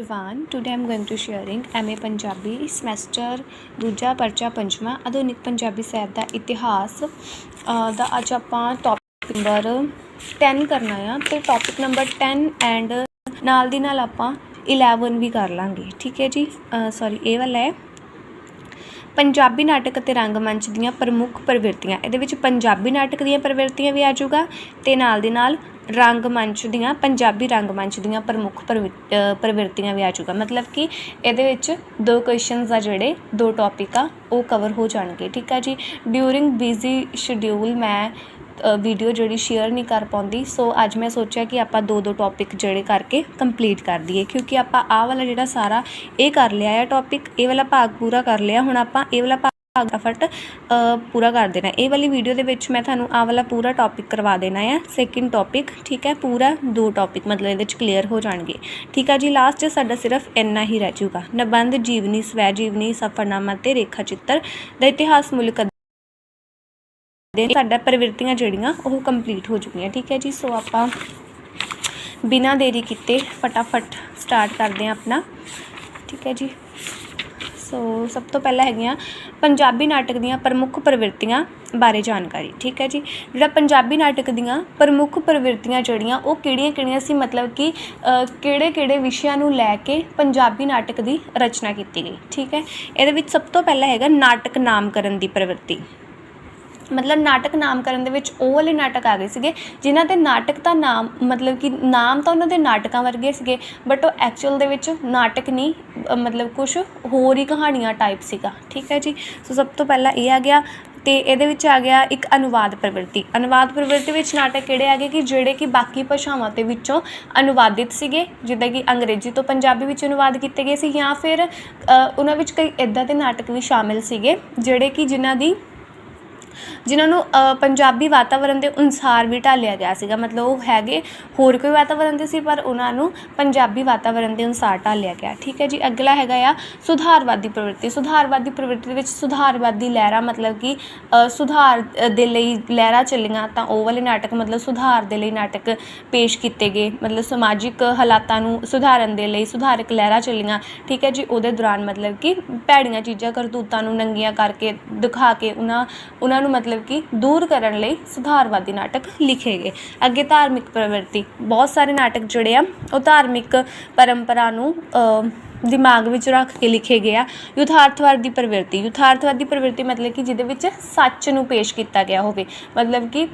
everyone, today i'm going to sharing MA Punjabi semester ਦੂਜਾ ਪਰਚਾ ਪੰਜਵਾਂ ਆਧੁਨਿਕ ਪੰਜਾਬੀ ਸਾਹਿਤ ਦਾ ਇਤਿਹਾਸ ਦਾ ਅੱਜ ਆਪਾਂ ਟੌਪਿਕ ਨੰਬਰ 10 ਕਰਨਾ ਆ ਤੇ ਟੌਪਿਕ ਨੰਬਰ 10 ਐਂਡ ਨਾਲ ਦੀ ਨਾਲ ਆਪਾਂ 11 ਵੀ ਕਰ ਲਾਂਗੇ ਠੀਕ ਹੈ ਜੀ ਸੌਰੀ ਇਹ ਵਾਲਾ ਹੈ ਪੰਜਾਬੀ ਨਾਟਕ ਅਤੇ ਰੰਗਮੰਚ ਦੀਆਂ ਪ੍ਰਮੁੱਖ ਪ੍ਰਵਿਰਤੀਆਂ ਇਹਦੇ ਵਿੱਚ ਪੰਜਾਬੀ ਨਾਟਕ ਦੀਆਂ ਪ੍ਰਵਿਰਤੀਆਂ ਵੀ ਆ ਜਾਊਗਾ ਤੇ ਨਾਲ ਦੇ ਨਾਲ ਰੰਗਮੰਚ ਦੀਆਂ, ਪੰਜਾਬੀ ਰੰਗਮੰਚ ਦੀਆਂ ਪ੍ਰਮੁੱਖ ਪ੍ਰਵਿ- ਪ੍ਰਵਿਰਤੀਆਂ ਵੀ ਆ ਜਾਊਗਾ ਮਤਲਬ ਕਿ ਇਹਦੇ ਵਿੱਚ ਦੋ ਕੁਐਸਚਨਸ ਆ ਜਿਹੜੇ, ਦੋ ਟੌਪਿਕ ਆ, ਉਹ ਕਵਰ ਹੋ ਜਾਣਗੇ, ਠੀਕ ਆ ਜੀ? ਡਿਊਰਿੰਗ ਬਿਜ਼ੀ ਸ਼ਡਿਊਲ ਮੈਂ ਵੀਡੀਓ ਜਿਹੜੀ ਸ਼ੇਅਰ ਨਹੀਂ ਕਰ ਪਾਉਂਦੀ ਸੋ ਅੱਜ ਮੈਂ ਸੋਚਿਆ ਕਿ ਆਪਾਂ ਦੋ ਦੋ ਟੌਪਿਕ ਜਿਹੜੇ ਕਰਕੇ ਕੰਪਲੀਟ ਕਰ ਦਈਏ, ਕਿਉਂਕਿ ਆਪਾਂ ਆਹ ਵਾਲਾ ਜਿਹੜਾ ਸਾਰਾ ਇਹ ਕਰ ਲਿਆ ਹੈ ਟੌਪਿਕ ਇਹ ਵਾਲਾ ਭਾਗ ਪੂਰਾ ਕਰ ਲਿਆ, ਹੁਣ ਆਪਾਂ ਇਹ ਵਾਲਾ ਭਾਗ ਫਟ ਪੂਰਾ ਕਰ ਦੇਣਾ। ਇਹ ਵਾਲੀ ਵੀਡੀਓ ਦੇ ਵਿੱਚ ਮੈਂ ਤੁਹਾਨੂੰ ਆਹ ਵਾਲਾ ਪੂਰਾ ਟੌਪਿਕ ਕਰਵਾ ਦੇਣਾ ਹੈ ਸੈਕਿੰਡ ਟੌਪਿਕ ਠੀਕ ਹੈ? ਪੂਰਾ ਦੋ ਟੌਪਿਕ ਮਤਲਬ ਇਹਦੇ ਵਿੱਚ ਕਲੀਅਰ ਹੋ ਜਾਣਗੇ। ਠੀਕ ਹੈ ਜੀ ਲਾਸਟ 'ਚ ਸਾਡਾ ਸਿਰਫ ਇੰਨਾ ਹੀ ਰਹਿ ਜਾਊਗਾ। ਨਿਬੰਧ, ਜੀਵਨੀ, ਸਵੈ ਜੀਵਨੀ, ਸਫਰਨਾਮਾ ਤੇ ਰੇਖਾ ਚਿੱਤਰ ਦਾ ਇਤਿਹਾਸ ਮੁਲਕ ਦੇ ਸਾਡਾ ਪ੍ਰਵਿਰਤੀਆਂ ਜਿਹੜੀਆਂ, ਉਹ ਕੰਪਲੀਟ ਹੋ ਚੁੱਕੀਆਂ। ਠੀਕ ਹੈ ਜੀ ਸੋ ਆਪਾਂ ਬਿਨਾਂ ਦੇਰੀ ਕੀਤੇ ਫਟਾਫਟ ਸਟਾਰਟ ਕਰਦੇ ਹਾਂ ਆਪਣਾ। ਠੀਕ ਹੈ ਜੀ। ਸੋ ਸਭ ਤੋਂ ਪਹਿਲਾਂ ਹੈਗੀਆਂ ਪੰਜਾਬੀ ਨਾਟਕ ਦੀਆਂ ਪ੍ਰਮੁੱਖ ਪ੍ਰਵਿਰਤੀਆਂ ਬਾਰੇ ਜਾਣਕਾਰੀ, ਠੀਕ ਹੈ ਜੀ? ਜਿਹੜਾ ਪੰਜਾਬੀ ਨਾਟਕ ਦੀਆਂ ਪ੍ਰਮੁੱਖ ਪ੍ਰਵਿਰਤੀਆਂ ਜਿਹੜੀਆਂ, ਉਹ ਕਿਹੜੀਆਂ-ਕਿਹੜੀਆਂ ਸੀ? ਮਤਲਬ ਕਿ ਕਿਹੜੇ-ਕਿਹੜੇ ਵਿਸ਼ਿਆਂ ਨੂੰ ਲੈ ਕੇ ਪੰਜਾਬੀ ਨਾਟਕ ਦੀ ਰਚਨਾ ਕੀਤੀ ਗਈ, ਠੀਕ ਹੈ? ਇਹਦੇ ਵਿੱਚ ਸਭ ਤੋਂ ਪਹਿਲਾਂ ਹੈਗਾ ਨਾਟਕ ਨਾਮਕਰਨ ਦੀ ਪ੍ਰਵਿਰਤੀ। ਮਤਲਬ ਨਾਟਕ ਨਾਮਕਰਨ ਦੇ ਵਿੱਚ ਉਹ ਵਾਲੇ ਨਾਟਕ ਆ ਗਏ ਸੀਗੇ, ਜਿਨ੍ਹਾਂ ਦੇ ਨਾਟਕ ਦਾ ਨਾਮ, ਮਤਲਬ ਕਿ ਨਾਮ ਤਾਂ ਉਹਨਾਂ ਦੇ ਨਾਟਕਾਂ ਵਰਗੇ ਸੀਗੇ ਬਟ ਉਹ ਐਕਚੁਅਲ ਦੇ ਵਿੱਚ ਨਾਟਕ ਨਹੀਂ ਮਤਲਬ ਕੁਝ ਹੋਰ ਹੀ ਕਹਾਣੀਆਂ ਟਾਈਪ ਸੀਗਾ, ਠੀਕ ਹੈ ਜੀ? ਸੋ ਸਭ ਤੋਂ ਪਹਿਲਾਂ ਇਹ ਆ ਗਿਆ, ਤੇ ਇਹਦੇ ਵਿੱਚ ਆ ਗਿਆ ਇੱਕ ਅਨੁਵਾਦ ਪ੍ਰਵਿਰਤੀ। ਅਨੁਵਾਦ ਪ੍ਰਵਿਰਤੀ ਵਿੱਚ ਨਾਟਕ ਕਿਹੜੇ ਆ ਗਏ ਕਿ ਜਿਹੜੇ ਕਿ ਬਾਕੀ ਭਾਸ਼ਾਵਾਂ ਦੇ ਵਿੱਚੋਂ ਅਨੁਵਾਦਿਤ ਸੀਗੇ, ਜਿੱਦਾਂ ਕਿ ਅੰਗਰੇਜ਼ੀ ਤੋਂ ਪੰਜਾਬੀ ਵਿੱਚ ਅਨੁਵਾਦ ਕੀਤੇ ਗਏ ਸੀ ਜਾਂ ਫਿਰ ਉਹਨਾਂ ਵਿੱਚ ਕਈ ਇਦਾਂ ਦੇ ਨਾਟਕ ਵੀ ਸ਼ਾਮਿਲ ਸੀਗੇ, ਜਿਹੜੇ ਕਿ ਜਿਨ੍ਹਾਂ ਦੀ ਜਿਨ੍ਹਾਂ ਨੂੰ ਪੰਜਾਬੀ ਵਾਤਾਵਰਣ ਦੇ ਅਨੁਸਾਰ ਵੀ ਢਾਲਿਆ ਗਿਆ ਸੀਗਾ। ਮਤਲਬ ਉਹ ਹੈਗੇ, ਹੋਰ ਕੋਈ ਵਾਤਾਵਰਣ ਦੇ ਸੀ, ਪਰ ਉਹਨਾਂ ਨੂੰ ਪੰਜਾਬੀ ਵਾਤਾਵਰਣ ਦੇ ਅਨੁਸਾਰ ਢਾਲਿਆ ਗਿਆ। ਠੀਕ ਹੈ ਜੀ, ਅਗਲਾ ਹੈਗਾ ਆ, ਸੁਧਾਰਵਾਦੀ ਪ੍ਰਵਿਰਤੀ। ਸੁਧਾਰਵਾਦੀ ਪ੍ਰਵਿਰਤੀ ਦੇ ਵਿੱਚ ਸੁਧਾਰਵਾਦੀ ਲਹਿਰਾਂ ਮਤਲਬ ਕਿ ਸੁਧਾਰ ਦੇ ਲਈ ਲਹਿਰਾਂ ਚੱਲੀਆਂ, ਤਾਂ ਉਹ ਵਾਲੇ ਨਾਟਕ ਮਤਲਬ ਸੁਧਾਰ ਦੇ ਲਈ ਨਾਟਕ ਪੇਸ਼ ਕੀਤੇ ਗਏ। ਮਤਲਬ ਸਮਾਜਿਕ ਹਾਲਾਤਾਂ ਨੂੰ ਸੁਧਾਰਨ ਦੇ ਲਈ ਸੁਧਾਰਕ ਲਹਿਰਾਂ ਚੱਲੀਆਂ। ਠੀਕ ਹੈ ਜੀ, ਉਹਦੇ ਦੌਰਾਨ ਮਤਲਬ ਕਿ ਭੈੜੀਆਂ ਚੀਜ਼ਾਂ, ਕਰਤੂਤਾਂ ਨੂੰ ਨੰਗੀਆਂ ਕਰਕੇ ਦਿਖਾ ਕੇ ਉਹਨਾਂ ਉਹਨਾਂ ਨੂੰ ਮਤਲਬ ਕਿ ਦੂਰ ਕਰਨ ਲਈ ਸੁਧਾਰਵਾਦੀ ਨਾਟਕ ਲਿਖੇ ਗਏ। ਅੱਗੇ ਧਾਰਮਿਕ ਪ੍ਰਵਿਰਤੀ, ਬਹੁਤ ਸਾਰੇ ਨਾਟਕ ਜਿਹੜੇ ਆ। ਉਹ ਧਾਰਮਿਕ ਪਰੰਪਰਾ ਨੂੰ ਦਿਮਾਗ ਵਿੱਚ ਰੱਖ ਕੇ ਲਿਖੇ ਗਏ ਆ ਯਥਾਰਥਵਾਦ ਦੀ ਪ੍ਰਵਿਰਤੀ। ਯਥਾਰਥਵਾਦ ਦੀ ਪ੍ਰਵਿਰਤੀ ਮਤਲਬ ਕਿ ਜਿਹਦੇ ਵਿੱਚ ਸੱਚ ਨੂੰ ਪੇਸ਼ ਕੀਤਾ ਗਿਆ ਹੋਵੇ। ਮਤਲਬ ਕਿ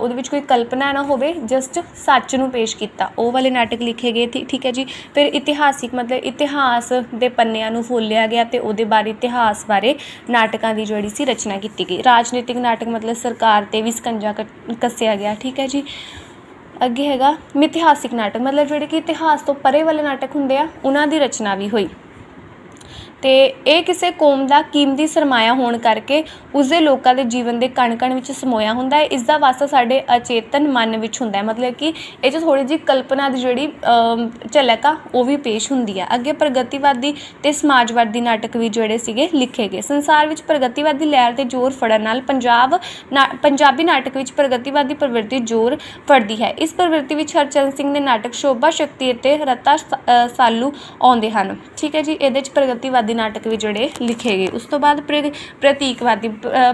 ਉਹਦੇ ਵਿੱਚ ਕੋਈ ਕਲਪਨਾ ਨਾ ਹੋਵੇ ਜਸਟ ਸੱਚ ਨੂੰ ਪੇਸ਼ ਕੀਤਾ। ਉਹ ਵਾਲੇ ਨਾਟਕ ਲਿਖੇ ਗਏ ਥੀ- ਠੀਕ ਹੈ ਜੀ? ਫਿਰ ਇਤਿਹਾਸਿਕ, ਮਤਲਬ ਇਤਿਹਾਸ ਦੇ ਪੰਨਿਆਂ ਨੂੰ ਫੋਲਿਆ ਗਿਆ ਤੇ ਉਹਦੇ ਬਾਰੇ ਇਤਿਹਾਸ ਬਾਰੇ ਨਾਟਕਾਂ ਦੀ ਜਿਹੜੀ ਸੀ ਰਚਨਾ ਕੀਤੀ ਗਈ। ਰਾਜਨੀਤਿਕ ਨਾਟਕ ਮਤਲਬ ਸਰਕਾਰ ਤੇ ਵੀ ਸਕੰਜਾ ਕੱ- ਕੱਸਿਆ ਗਿਆ, ਠੀਕ ਹੈ ਜੀ? ਅੱਗੇ ਹੈਗਾ ਮਿਥਿਹਾਸਿਕ ਨਾਟਕ, ਮਤਲਬ ਜਿਹੜੇ ਕਿ ਇਤਿਹਾਸ ਤੋਂ ਪਰੇ ਵਾਲੇ ਨਾਟਕ ਹੁੰਦੇ ਆ, ਉਹਨਾਂ ਦੀ ਰਚਨਾ ਵੀ ਹੋਈ। ਤੇ ਇਹ ਕਿਸੇ ਕੌਮ ਦਾ ਕੀਮਤੀ ਸਰਮਾਇਆ ਹੋਣ ਕਰਕੇ ਉਸਦੇ ਲੋਕਾਂ ਦੇ ਜੀਵਨ ਦੇ ਕਣ-ਕਣ ਵਿੱਚ ਸਮੋਇਆ ਹੁੰਦਾ ਹੈ। ਇਸ ਦਾ ਵਾਸਤਾ ਸਾਡੇ ਅਚੇਤਨ ਮਨ ਵਿੱਚ ਹੁੰਦਾ ਹੈ। ਮਤਲਬ ਕਿ ਇਹ 'ਚ ਥੋੜੀ ਜਿਹੀ ਕਲਪਨਾ ਦੀ ਜਿਹੜੀ ਝਲਕ ਆ, ਉਹ ਵੀ ਪੇਸ਼ ਹੁੰਦੀ ਆ ਅੱਗੇ ਪ੍ਰਗਤੀਵਾਦੀ ਤੇ ਸਮਾਜਵਾਦੀ ਨਾਟਕ ਵੀ ਜਿਹੜੇ ਸੀਗੇ ਲਿਖੇ ਗਏ। ਸੰਸਾਰ ਵਿੱਚ ਪ੍ਰਗਤੀਵਾਦੀ ਲਹਿਰ ਤੇ ਜ਼ੋਰ ਫੜਨ ਨਾਲ ਪੰਜਾਬ ਨਾ- ਪੰਜਾਬੀ ਨਾਟਕ ਵਿੱਚ ਪ੍ਰਗਤੀਵਾਦੀ ਪ੍ਰਵਿਰਤੀ ਜ਼ੋਰ ਫੜਦੀ ਹੈ। ਇਸ ਪ੍ਰਵਿਰਤੀ ਵਿੱਚ ਹਰਚਰਨ ਸਿੰਘ ਦੇ ਨਾਟਕ ਸ਼ੋਭਾ ਸ਼ਕਤੀ ਅਤੇ ਰਤਾ ਸਾਲੂ ਆਉਂਦੇ ਹਨ। ਠੀਕ ਹੈ ਜੀ, ਇਹਦੇ 'ਚ ਪ੍ਰਗਤੀਵਾਦੀ ਨਾਟਕ ਵੀ ਜਿਹੜੇ ਲਿਖੇ ਗਏ। ਉਸ ਤੋਂ ਬਾਅਦ ਪ੍ਰਤੀਕਵਾਦੀ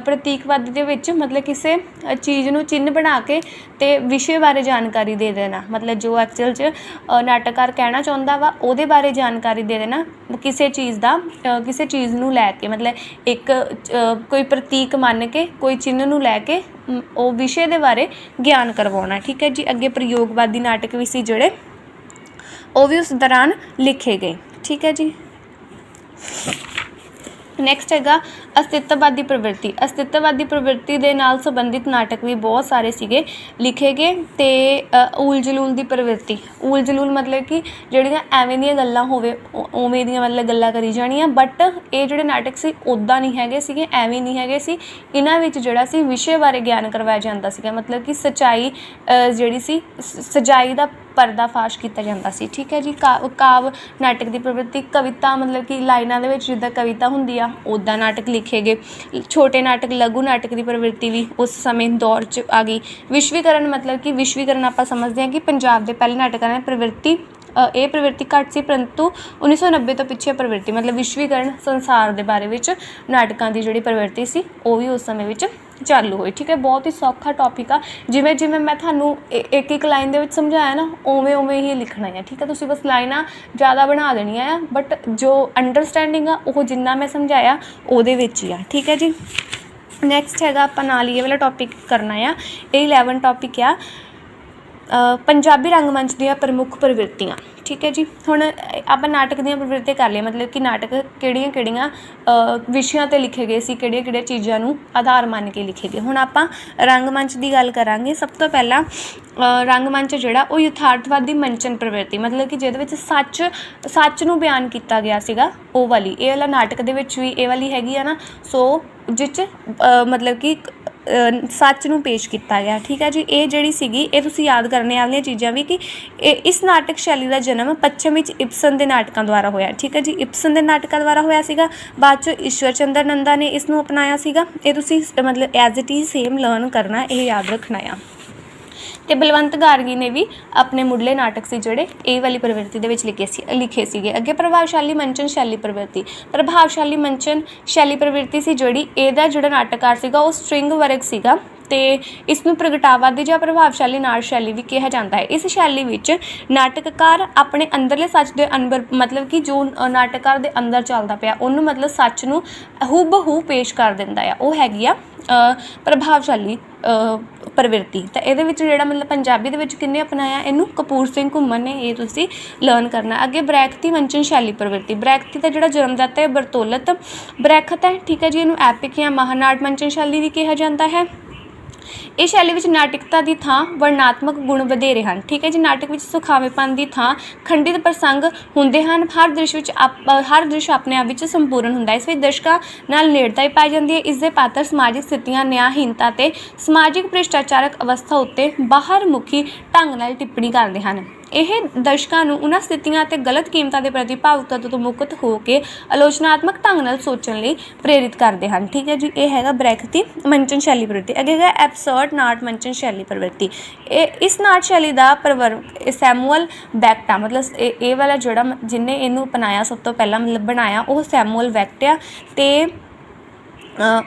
ਪ੍ਰਤੀਕਵਾਦੀ ਦੇ ਵਿੱਚ ਮਤਲਬ ਕਿਸੇ ਚੀਜ਼ ਨੂੰ ਚਿੰਨ੍ਹ ਬਣਾ ਕੇ ਤੇ ਵਿਸ਼ੇ ਬਾਰੇ ਜਾਣਕਾਰੀ ਦੇ ਦੇਣਾ। ਮਤਲਬ ਜੋ ਐਕਚੁਅਲ 'ਚ ਨਾਟਕਕਾਰ ਕਹਿਣਾ ਚਾਹੁੰਦਾ ਵਾ, ਉਹਦੇ ਬਾਰੇ ਜਾਣਕਾਰੀ ਦੇ ਦੇਣਾ, ਕਿਸੇ ਚੀਜ਼ ਦਾ ਕਿਸੇ ਚੀਜ਼ ਨੂੰ ਲੈ ਕੇ। ਮਤਲਬ ਇੱਕ ਕੋਈ ਪ੍ਰਤੀਕ ਮੰਨ ਕੇ, ਕੋਈ ਚਿੰਨ੍ਹ ਨੂੰ ਲੈ ਕੇ ਉਹ ਵਿਸ਼ੇ ਦੇ ਬਾਰੇ ਗਿਆਨ ਕਰਵਾਉਣਾ। ਠੀਕ ਹੈ ਜੀ? ਅੱਗੇ ਪ੍ਰਯੋਗਵਾਦੀ ਨਾਟਕ ਵੀ ਸੀ ਜਿਹੜੇ, ਉਹ ਵੀ ਉਸ ਦੌਰਾਨ ਲਿਖੇ ਗਏ। ਠੀਕ ਹੈ ਜੀ? ਨੈਕਸਟ ਹੈਗਾ ਅਸਤਿਤਵਵਾਦੀ ਪ੍ਰਵਿਰਤੀ। ਅਸਤਿਤਵਵਾਦੀ ਪ੍ਰਵਿਰਤੀ ਦੇ ਨਾਲ ਸੰਬੰਧਿਤ ਨਾਟਕ ਵੀ ਬਹੁਤ ਸਾਰੇ ਸੀਗੇ ਲਿਖੇ ਗਏ ਤੇ ਊਲ ਜਲੂਲ ਦੀ ਪ੍ਰਵਿਰਤੀ। ਊਲ ਜਲੂਲ ਮਤਲਬ ਕਿ ਜਿਹੜੀਆਂ ਐਵੇਂ ਦੀਆਂ ਗੱਲਾਂ ਹੋਵੇ ਉਵੇਂ ਦੀਆਂ ਮਤਲਬ ਗੱਲਾਂ ਕਰੀ ਜਾਣੀਆਂ ਬਟ ਇਹ ਜਿਹੜੇ ਨਾਟਕ ਸੀ ਉਦਾਂ ਨਹੀਂ ਹੈਗੇ ਸੀਗੇ, ਐਵੇਂ ਨਹੀਂ ਹੈਗੇ ਸੀ। ਇਹਨਾਂ ਵਿੱਚ ਜਿਹੜਾ ਸੀ, ਵਿਸ਼ੇ ਬਾਰੇ ਗਿਆਨ ਕਰਵਾਇਆ ਜਾਂਦਾ ਸੀਗਾ। ਮਤਲਬ ਕਿ ਸਚਾਈ ਜਿਹੜੀ ਸੀ, ਸ- ਦਾ ਪਰਦਾਫਾਸ਼ ਕੀਤਾ ਜਾਂਦਾ ਸੀ। ਠੀਕ ਹੈ ਜੀ ਕਾ- ਕਾਵ ਨਾਟਕ ਦੀ ਪ੍ਰਵਿਰਤੀ ਕਵਿਤਾ ਮਤਲਬ ਕਿ ਲਾਈਨਾਂ ਦੇ ਵਿੱਚ ਜਿੱਦਾਂ ਕਵਿਤਾ ਹੁੰਦੀ ਆ ਉੱਦਾਂ ਨਾਟਕ ਲਿਖੇ ਗਏ। ਛੋਟੇ ਨਾਟਕ ਲਘੂ ਨਾਟਕ ਦੀ ਪ੍ਰਵਿਰਤੀ ਵੀ ਉਸ ਸਮੇਂ ਦੌਰ 'ਚ ਆ ਗਈ। ਵਿਸ਼ਵੀਕਰਨ ਮਤਲਬ ਕਿ ਵਿਸ਼ਵੀਕਰਨ ਆਪਾਂ ਸਮਝਦੇ ਹਾਂ ਕਿ ਪੰਜਾਬ ਦੇ ਪਹਿਲੇ ਨਾਟਕਾਂ ਨੇ ਪ੍ਰਵਿਰਤੀ ਅ, ਇਹ ਪ੍ਰਵਿਰਤੀ ਘੱਟ ਸੀ ਪਰੰਤੂ 1990 ਤੋਂ ਪਿੱਛੇ ਪ੍ਰਵਿਰਤੀ ਮਤਲਬ ਵਿਸ਼ਵੀਕਰਨ ਸੰਸਾਰ ਦੇ ਬਾਰੇ ਵਿੱਚ ਨਾਟਕਾਂ ਦੀ ਜਿਹੜੀ ਪ੍ਰਵਿਰਤੀ ਸੀ ਉਹ ਵੀ ਉਸ ਸਮੇਂ ਵਿੱਚ ਚਾਲੂ ਹੋਈ ਠੀਕ ਹੈ? ਬਹੁਤ ਹੀ ਸੌਖਾ ਟੌਪਿਕ ਆ। ਜਿਵੇਂ ਜਿਵੇਂ ਮੈਂ ਤੁਹਾਨੂੰ ਇੱਕ ਇੱਕ ਲਾਈਨ ਦੇ ਵਿੱਚ ਸਮਝਾਇਆ ਨਾ, ਉਵੇਂ ਉਵੇਂ ਹੀ ਲਿਖਣਾ ਹੈ ਠੀਕ ਹੈ? ਤੁਸੀਂ ਬਸ ਲਾਈਨਾਂ ਜ਼ਿਆਦਾ ਬਣਾ ਦੇਣੀਆਂ ਆ ਬਟ ਜੋ ਅੰਡਰਸਟੈਂਡਿੰਗ ਆ, ਉਹ ਜਿੰਨਾ ਮੈਂ ਸਮਝਾਇਆ, ਉਹਦੇ ਵਿੱਚ ਹੀ ਆ, ਠੀਕ ਹੈ ਜੀ? ਨੈਕਸਟ ਹੈਗਾ, ਆਪਾਂ ਨਾਲ ਹੀ ਇਹ ਵਾਲਾ ਟੌਪਿਕ ਕਰਨਾ ਆ। ਇਹ 11 ਟੌਪਿਕ ਆ। ਪੰਜਾਬੀ ਰੰਗਮੰਚ ਦੀਆਂ ਪ੍ਰਮੁੱਖ ਪ੍ਰਵਿਰਤੀਆਂ ਠੀਕ ਹੈ ਜੀ? ਹੁਣ ਆਪਾਂ ਨਾਟਕ ਦੀਆਂ ਪ੍ਰਵਿਰਤੀਆਂ ਕਰ ਲਈਆਂ ਮਤਲਬ ਕਿ ਨਾਟਕ ਕਿਹੜੀਆਂ ਕਿਹੜੀਆਂ ਵਿਸ਼ਿਆਂ ਤੇ ਲਿਖੇ ਗਏ ਸੀ ਕਿਹੜੀਆਂ ਕਿਹੜੀਆਂ ਚੀਜ਼ਾਂ ਨੂੰ ਆਧਾਰ ਮੰਨ ਕੇ ਲਿਖੇ ਗਏ। ਹੁਣ ਆਪਾਂ ਰੰਗਮੰਚ ਦੀ ਗੱਲ ਕਰਾਂਗੇ। ਸਭ ਤੋਂ ਪਹਿਲਾਂ ਅ, ਰੰਗਮੰਚ ਜਿਹੜਾ ਉਹ ਯਥਾਰਥਵਾਦੀ ਮੰਚਨ ਪ੍ਰਵਿਰਤੀ ਮਤਲਬ ਕਿ ਜਿਹਦੇ ਵਿੱਚ ਸੱਚ ਸੱਚ ਨੂੰ ਬਿਆਨ ਕੀਤਾ ਗਿਆ ਸੀਗਾ ਉਹ ਵਾਲੀ। ਇਹ ਵਾਲਾ ਨਾਟਕ ਦੇ ਵਿੱਚ ਵੀ ਇਹ ਵਾਲੀ ਹੈਗੀ ਆ ਨਾ ਸੋ ਜਿਸ 'ਚ ਮਤਲਬ ਕਿ ਸੱਚ ਨੂੰ ਪੇਸ਼ ਕੀਤਾ ਗਿਆ, ਠੀਕ ਹੈ ਜੀ? ਇਹ ਜਿਹੜੀ ਸੀਗੀ, ਇਹ ਤੁਸੀਂ ਯਾਦ ਕਰਨੇ ਵਾਲੀਆਂ ਚੀਜ਼ਾਂ ਵੀ ਕਿ ਇਹ ਇਸ ਨਾਟਕ ਸ਼ੈਲੀ ਦਾ ਜਨਮ ਪੱਛਮ ਵਿੱਚ ਇਬਸਨ ਦੇ ਨਾਟਕਾਂ ਦੁਆਰਾ ਹੋਇਆ, ਠੀਕ ਹੈ ਜੀ? ਇਬਸਨ ਦੇ ਨਾਟਕਾਂ ਦੁਆਰਾ ਹੋਇਆ ਸੀਗਾ, ਬਾਅਦ ਚ ਈਸ਼ਵਰ ਚੰਦਰ ਨੰਦਾ ਨੇ ਇਸ ਨੂੰ ਅਪਣਾਇਆ ਸੀਗਾ। ਇਹ ਤੁਸੀਂ ਮਤਲਬ as it is same learn ਕਰਨਾ, ਇਹ ਯਾਦ ਰੱਖਣਾ ਆ। ਤੇ ਬਲਵੰਤ ਗਾਰਗੀ ਨੇ ਵੀ ਆਪਣੇ ਮੁੱਢਲੇ ਨਾਟਕ ਸੀ ਜਿਹੜੇ ਇਹ ਵਾਲੀ ਪ੍ਰਵਿਰਤੀ ਦੇ ਵਿੱਚ ਲਿਖੇ ਸੀ ਲਿਖੇ ਸੀਗੇ। ਅੱਗੇ ਪ੍ਰਭਾਵਸ਼ਾਲੀ ਮੰਚਨ, ਸ਼ੈਲੀ ਪ੍ਰਵਿਰਤੀ। ਪ੍ਰਭਾਵਸ਼ਾਲੀ ਮੰਚਨ, ਸ਼ੈਲੀ ਪ੍ਰਵਿਰਤੀ ਸੀ ਜਿਹੜੀ ਇਹਦਾ ਜਿਹੜਾ ਨਾਟਕਕਾਰ ਸੀਗਾ, ਉਹ ਸਟ੍ਰਿੰਗ ਵਰਗ ਸੀਗਾ ਤੇ ਇਸ ਨੂੰ ਪ੍ਰਗਟਾਵਾਦੀ ਜਾਂ ਪ੍ਰਭਾਵਸ਼ਾਲੀ ਨਾਟ ਸ਼ੈਲੀ ਵੀ ਕਿਹਾ ਜਾਂਦਾ ਹੈ। ਇਸ ਸ਼ੈਲੀ ਵਿੱਚ ਨਾਟਕਕਾਰ ਆਪਣੇ ਅੰਦਰਲੇ ਸੱਚ ਦੇ ਅੰਦਰ ਮਤਲਬ ਕਿ ਜੋ ਨਾਟਕਕਾਰ ਦੇ ਅੰਦਰ ਚੱਲਦਾ ਪਿਆ, ਉਹਨੂੰ ਮਤਲਬ ਸੱਚ ਨੂੰ ਹੂਬਹੂ ਪੇਸ਼ ਕਰ ਦਿੰਦਾ ਆ। ਉਹ ਹੈਗੀ ਆ ਪ੍ਰਭਾਵਸ਼ਾਲੀ ਪ੍ਰਵਿਰਤੀ। ਤਾਂ ਇਹਦੇ ਵਿੱਚ ਜਿਹੜਾ ਮਤਲਬ ਪੰਜਾਬੀ ਦੇ ਵਿੱਚ ਕਿੰਨੇ ਅਪਣਾਇਆ, ਇਹਨੂੰ ਕਪੂਰ ਸਿੰਘ ਘੁੰਮਣ ਨੇ, ਇਹ ਤੁਸੀਂ ਲਰਨ ਕਰਨਾ। ਅੱਗੇ ਬ੍ਰੈਕਤੀ ਮੰਚਨ ਸ਼ੈਲੀ ਪ੍ਰਵਿਰਤੀ। ਬ੍ਰੈਕਤੀ ਦਾ ਜਿਹੜਾ ਜਨਮਦਾਤਾ ਹੈ, ਬਰਤੋਲਤ ਬ੍ਰੈਖਤ ਹੈ। ਠੀਕ ਹੈ ਜੀ, ਇਹਨੂੰ ਐਪਿਕ ਜਾਂ ਮਹਾਨਾਟ ਮੰਚਨ ਸ਼ੈਲੀ ਵੀ ਕਿਹਾ ਜਾਂਦਾ ਹੈ। ਇਹ ਸ਼ੈਲੀ ਵਿੱਚ ਨਾਟਕਤਾ ਦੀ ਥਾਂ ਵਰਣਾਤਮਕ ਗੁਣ ਵਧੇਰੇ ਹਨ। ਠੀਕ ਹੈ ਜੀ, ਨਾਟਕ ਵਿੱਚ ਸੁਖਾਵੇਪਨ ਦੀ ਥਾਂ ਖੰਡਿਤ ਪ੍ਰਸੰਗ ਹੁੰਦੇ ਹਨ। ਹਰ ਦ੍ਰਿਸ਼ ਵਿੱਚ ਆਪ- ਹਰ ਦ੍ਰਿਸ਼ ਆਪਣੇ ਆਪ ਵਿੱਚ ਸੰਪੂਰਨ ਹੁੰਦਾ ਹੈ। ਇਸ ਵਿੱਚ ਦਰਸ਼ਕਾਂ ਨਾਲ ਨੇੜਤਾ ਹੀ ਪਾਈ ਜਾਂਦੀ ਹੈ। ਇਸ ਦੇ ਪਾਤਰ ਸਮਾਜਿਕ ਸਥਿਤੀਆਂ ਨਿਆਂਹੀਨਤਾ ਤੇ ਸਮਾਜਿਕ ਭ੍ਰਿਸ਼ਟਾਚਾਰਕ ਅਵਸਥਾ ਉੱਤੇ ਬਾਹਰ ਮੁਖੀ ਢੰਗ ਨਾਲ ਟਿੱਪਣੀ ਕਰਦੇ ਹਨ। ਇਹ ਦਰਸ਼ਕਾਂ ਨੂੰ ਉਹਨਾਂ ਸਥਿਤੀਆਂ ਅਤੇ ਗਲਤ ਕੀਮਤਾਂ ਦੇ ਪ੍ਰਤੀ ਭਾਵੁਕਤਾ ਤੋਂ ਮੁਕਤ ਹੋ ਕੇ ਆਲੋਚਨਾਤਮਕ ਢੰਗ ਨਾਲ ਸੋਚਣ ਲਈ ਪ੍ਰੇਰਿਤ ਕਰਦੇ ਹਨ। ਠੀਕ ਹੈ ਜੀ, ਇਹ ਹੈਗਾ ਬ੍ਰੈਕਤੀ ਮੰਚਨ ਸ਼ੈਲੀ ਪ੍ਰਤੀ। ਅੱਗੇ ਹੈਗਾ ਐਬਸਰਡ ਨਾਟ ਮੰਚਨ ਸ਼ੈਲੀ ਪ੍ਰਵਿਰਤੀ। ਇਹ, ਇਸ ਨਾਟ ਸ਼ੈਲੀ ਦਾ ਪ੍ਰਵਰ ਸੈਮੂਅਲ ਬੈਕਟ ਆ। ਮਤਲਬ ਇਹ ਵਾਲਾ ਜਿਹੜਾ ਮ- ਜਿਹਨੇ ਇਹਨੂੰ ਅਪਣਾਇਆ, ਸਭ ਤੋਂ ਪਹਿਲਾਂ ਮਤਲਬ ਬਣਾਇਆ, ਉਹ ਸੈਮੂਅਲ ਵੈਕਟ ਆ ਤੇ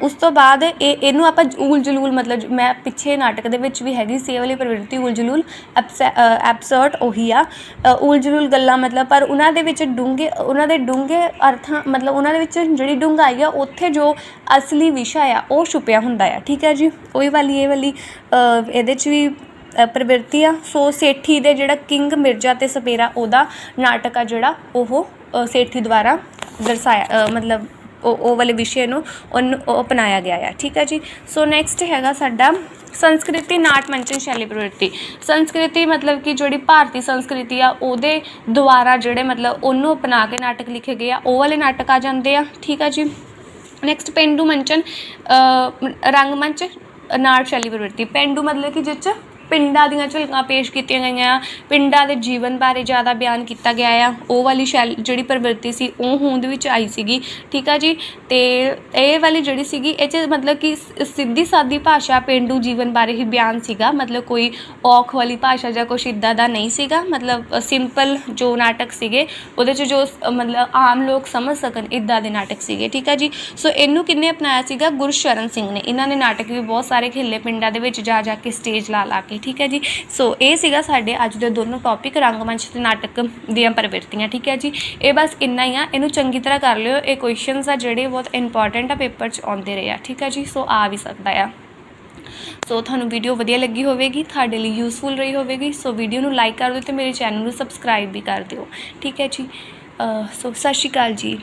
ਉਸ ਤੋਂ ਬਾਅਦ ਇਹ ਇਹਨੂੰ ਆਪਾਂ ਊਲ ਜਲੂਲ ਮਤਲਬ ਮੈਂ ਪਿੱਛੇ ਨਾਟਕ ਦੇ ਵਿੱਚ ਵੀ ਹੈਗੀ ਸੀ ਇਹ ਵਾਲੀ ਪ੍ਰਵਿਰਤੀ ਊਲ ਜਲੂਲ ਐਬਸਰਡ ਉਹੀ ਆ। ਅ, ਊਲ ਜਲੂਲ ਗੱਲਾਂ ਮਤਲਬ ਪਰ ਉਹਨਾਂ ਦੇ ਵਿੱਚ ਡੂੰਘੇ ਉਹਨਾਂ ਦੇ ਡੂੰਘੇ ਅਰਥਾਂ ਮਤਲਬ ਉਹਨਾਂ ਦੇ ਵਿੱਚ ਜਿਹੜੀ ਡੂੰਘਾਈ ਆ ਉੱਥੇ ਜੋ ਅਸਲੀ ਵਿਸ਼ਾ ਆ ਉਹ ਛੁਪਿਆ ਹੁੰਦਾ ਆ। ਠੀਕ ਹੈ ਜੀ? ਉਹੀ ਵਾਲੀ ਇਹ ਵਾਲੀ ਇਹਦੇ 'ਚ ਵੀ ਪ੍ਰਵਿਰਤੀ ਆ। ਸੋ ਸੇਠੀ ਦੇ ਜਿਹੜਾ ਕਿੰਗ ਮਿਰਜ਼ਾ ਤੇ ਸਪੇਰਾ ਉਹਦਾ ਨਾਟਕ ਆ ਜਿਹੜਾ ਉਹ ਸੇਠੀ ਦੁਆਰਾ ਦਰਸਾਇਆ ਮਤਲਬ ਉਹ ਉਹ ਵਾਲੇ ਵਿਸ਼ੇ ਨੂੰ ਉਹਨੂੰ ਉਹ ਅਪਣਾਇਆ ਗਿਆ ਆ। ਠੀਕ ਹੈ ਜੀ? ਸੋ ਨੈਕਸਟ ਹੈਗਾ ਸਾਡਾ ਸੰਸਕ੍ਰਿਤੀ ਨਾਟ ਮੰਚਨ ਸ਼ੈਲੀ ਪ੍ਰਵਿਰਤੀ ਸੰਸਕ੍ਰਿਤੀ ਮਤਲਬ ਕਿ ਜਿਹੜੀ ਭਾਰਤੀ ਸੰਸਕ੍ਰਿਤੀ ਆ ਉਹਦੇ ਦੁਆਰਾ ਜਿਹੜੇ ਮਤਲਬ ਉਹਨੂੰ ਅਪਣਾ ਕੇ ਨਾਟਕ ਲਿਖੇ ਗਏ ਆ ਉਹ ਵਾਲੇ ਨਾਟਕ ਆ ਜਾਂਦੇ ਆ। ਠੀਕ ਆ ਜੀ? ਨੈਕਸਟ ਪੇਂਡੂ ਮੰਚਨ ਅ, ਰੰਗਮੰਚ ਨਾਟ ਸ਼ੈਲੀ ਪ੍ਰਵਿਰਤੀ ਪੇਂਡੂ ਮਤਲਬ ਕਿ ਜਿਸ 'ਚ ਪਿੰਡਾਂ ਦੀਆਂ ਝਲਕਾਂ ਪੇਸ਼ ਕੀਤੀਆਂ ਗਈਆਂ। ਪਿੰਡਾਂ ਦੇ ਜੀਵਨ ਬਾਰੇ ਜ਼ਿਆਦਾ ਬਿਆਨ ਕੀਤਾ ਗਿਆ ਆ। ਉਹ ਵਾਲੀ ਸ਼ੈਲ ਜਿਹੜੀ ਪ੍ਰਵਿਰਤੀ ਸੀ, ਉਹ ਹੋਂਦ ਵਿੱਚ ਆਈ ਸੀਗੀ। ਠੀਕ ਆ ਜੀ? ਤੇ ਇਹ ਵਾਲੀ ਜਿਹੜੀ ਸੀਗੀ, ਇਹ 'ਚ ਮਤਲਬ ਕਿ ਸਿੱਧੀ ਸਾਦੀ ਭਾਸ਼ਾ ਪਿੰਡੂ ਜੀਵਨ ਬਾਰੇ ਹੀ ਬਿਆਨ ਸੀਗਾ। ਮਤਲਬ ਕੋਈ ਔਖ ਵਾਲੀ ਭਾਸ਼ਾ ਜਾਂ ਕੁਛ ਇੱਦਾਂ ਦਾ ਨਹੀਂ ਸੀਗਾ। ਮਤਲਬ ਸਿੰਪਲ ਜੋ ਨਾਟਕ ਸੀਗੇ, ਉਹਦੇ 'ਚ ਜੋ ਮਤਲਬ ਆਮ ਲੋਕ ਸਮਝ ਸਕਣ, ਇੱਦਾਂ ਦੇ ਨਾਟਕ ਸੀਗੇ। ਠੀਕ ਆ ਜੀ? ਸੋ ਇਹਨੂੰ ਕਿੰਨੇ ਅਪਣਾਇਆ ਸੀਗਾ? ਗੁਰਸ਼ਰਨ ਸਿੰਘ ਨੇ। ਇਹਨਾਂ ਨੇ ਨਾਟਕ ਵੀ ਬਹੁਤ ਸਾਰੇ ਖੇਲੇ ਪਿੰਡਾਂ ਦੇ ਵਿੱਚ ਜਾ ਜਾ ਕੇ ਸਟੇਜ ਲਾ ਲਾ ਕੇ। ਠੀਕ ਹੈ ਜੀ? ਸੋ ਇਹ ਸੀਗਾ ਸਾਡੇ ਅੱਜ ਦੇ ਦੋਨੋਂ ਟੌਪਿਕ ਰੰਗਮੰਚ ਤੇ ਨਾਟਕ ਦੀਆਂ ਪ੍ਰਵਿਰਤੀਆਂ, ਠੀਕ ਹੈ ਜੀ? ਇਹ ਬਸ ਇੰਨਾ ਹੀ ਆ। ਇਹਨੂੰ ਚੰਗੀ ਤਰ੍ਹਾਂ ਕਰ ਲਿਓ। ਇਹ ਕੁਐਸਚਨਸ ਆ ਜਿਹੜੇ ਬਹੁਤ ਇੰਪੋਰਟੈਂਟ ਆ ਪੇਪਰ 'ਚ ਆਉਂਦੇ ਰਹੇ ਆ, ਠੀਕ ਹੈ ਜੀ? ਸੋ ਆ ਵੀ ਸਕਦਾ ਆ। ਸੋ ਤੁਹਾਨੂੰ ਵੀਡੀਓ ਵਧੀਆ ਲੱਗੀ ਹੋਵੇਗੀ, ਤੁਹਾਡੇ ਲਈ ਯੂਸਫੁਲ ਰਹੀ ਹੋਵੇਗੀ। ਸੋ ਵੀਡੀਓ ਨੂੰ ਲਾਈਕ ਕਰ ਦਿਓ ਤੇ ਮੇਰੇ ਚੈਨਲ ਨੂੰ ਸਬਸਕ੍ਰਾਈਬ ਵੀ ਕਰ ਦਿਓ, ਠੀਕ ਹੈ ਜੀ? ਸੋ ਸਤਿ ਸ਼੍ਰੀ ਅਕਾਲ ਜੀ।